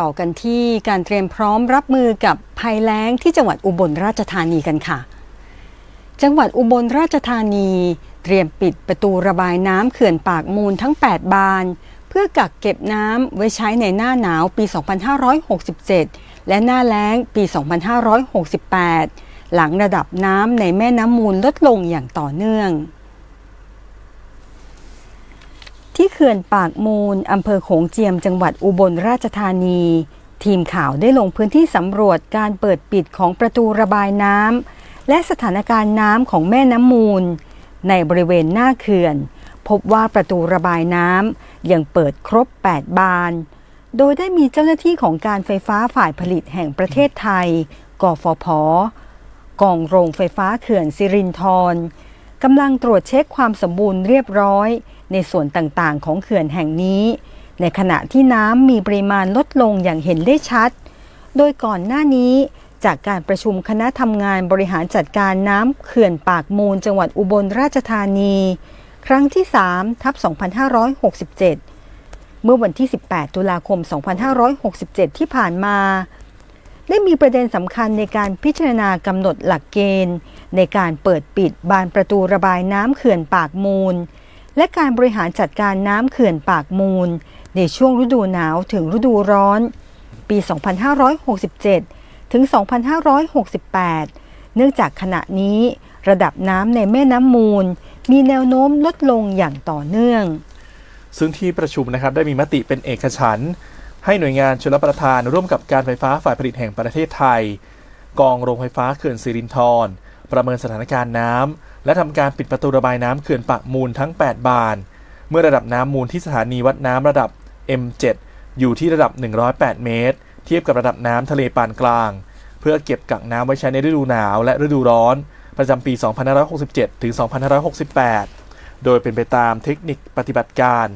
ต่อกันที่การเตรียมพร้อมรับมือกับภัยแล้งที่จังหวัดอุบลราชธานีกันค่ะ จังหวัดอุบลราชธานี เตรียมปิดประตูระบายน้ำเขื่อนปากมูลทั้ง 8 บาน เพื่อกักเก็บน้ำไว้ใช้ในหน้าหนาวปี 2567 และหน้าแล้งปี 2568 หลังระดับน้ำในแม่น้ำมูลลดลงอย่างต่อเนื่อง ที่เขื่อนปากมูลอำเภอโขงเจียมจังหวัดอุบลราชธานี ทีมข่าวได้ลงพื้นที่สำรวจการเปิดปิดของประตูระบายน้ำและสถานการณ์น้ำของแม่น้ำมูล ในบริเวณหน้าเขื่อน พบว่าประตูระบายน้ำยังเปิดครบ 8 บาน โดยได้มีเจ้าหน้าที่ของการไฟฟ้าฝ่ายผลิตแห่งประเทศไทย กฟผ กองโรงไฟฟ้าเขื่อนสิรินธร กำลังตรวจเช็คความสมบูรณ์เรียบร้อย ในส่วนต่างๆ ของเขื่อนแห่งนี้ ในขณะที่น้ำมีปริมาณลดลงอย่างเห็นได้ชัด โดยก่อนหน้านี้จากการประชุมคณะทำงานบริหารจัดการน้ำเขื่อนปากมูลจังหวัดอุบลราชธานี ครั้งที่3ทับ2567 เมื่อวันที่ 18 ตุลาคม 2567 ที่ผ่านมา ได้มีประเด็นสำคัญในการพิจารณากำหนดหลักเกณฑ์ ในการเปิดปิดบานประตูระบายน้ำเขื่อนปากมูล และการบริหารจัดการน้ำเขื่อนปากมูล ในช่วงฤดูหนาวถึงฤดูร้อน ปี 2567 ถึง 2568 เนื่องจากขณะนี้ระดับน้ำในแม่น้ำมูล มีแนวโน้มลดลงอย่างต่อเนื่อง ซึ่งที่ประชุมนะครับได้มีมติเป็นเอกฉันท์ ให้หน่วยงานชลประทานร่วมกับการไฟฟ้าฝ่ายผลิตแห่งประเทศไทย กองโรงไฟฟ้าเขื่อนสิรินธรประเมินสถานการณ์น้ำและทำการปิดประตูระบายน้ำเขื่อนปากมูลทั้ง 8 บาน เมื่อระดับน้ำมูลที่สถานีวัดน้ำระดับ M7 อยู่ที่ระดับ 108 เมตร เทียบกับระดับน้ำทะเลปานกลาง เพื่อเก็บกักน้ำไว้ใช้ในฤดูหนาวและฤดูร้อน ประจำปี 2567 ถึง 2568 โดยเป็นไปตามเทคนิคปฏิบัติการ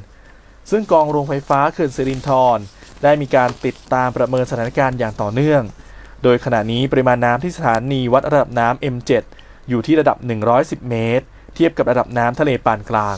ซึ่งกองโรงไฟฟ้าเขื่อนสิรินธร ได้มีการติดตามประเมินสถานการณ์อย่างต่อเนื่อง โดยขณะนี้ปริมาณน้ำที่สถานีวัดระดับน้ำ M7 อยู่ที่ระดับ 110 เมตร เทียบกับระดับน้ำทะเลปานกลาง